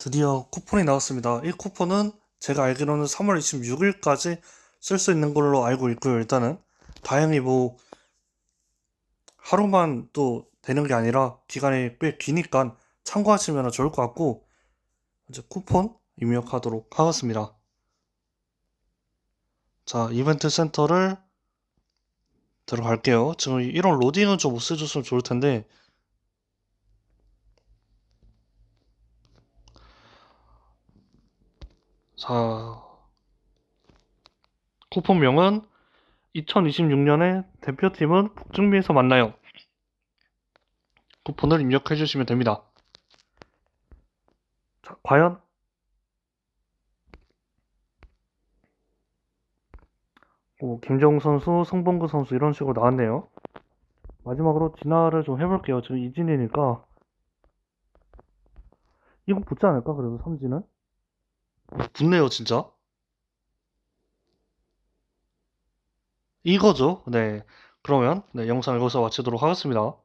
드디어 쿠폰이 나왔습니다. 이 쿠폰은 제가 알기로는 3월 26일까지 쓸 수 있는 걸로 알고 있고요. 일단은 다행히 뭐 하루만 또 되는 게 아니라 기간이 꽤 기니까 참고하시면 좋을 것 같고 이제 쿠폰 입력하도록 하겠습니다. 자, 이벤트 센터를 들어갈게요. 지금 이런 로딩은 좀 없애줬으면 좋을 텐데 자, 쿠폰명은 2026년의 대표팀은 북중미에서 만나요. 쿠폰을 입력해 주시면 됩니다. 자, 과연 오, 김정우 선수, 송봉구 선수 이런 식으로 나왔네요. 마지막으로 진화를 좀 해볼게요. 지금 이진이니까 이거 붙지 않을까? 그래도 삼진은 붙네요, 진짜. 이거죠. 네. 그러면 네, 영상 여기서 마치도록 하겠습니다.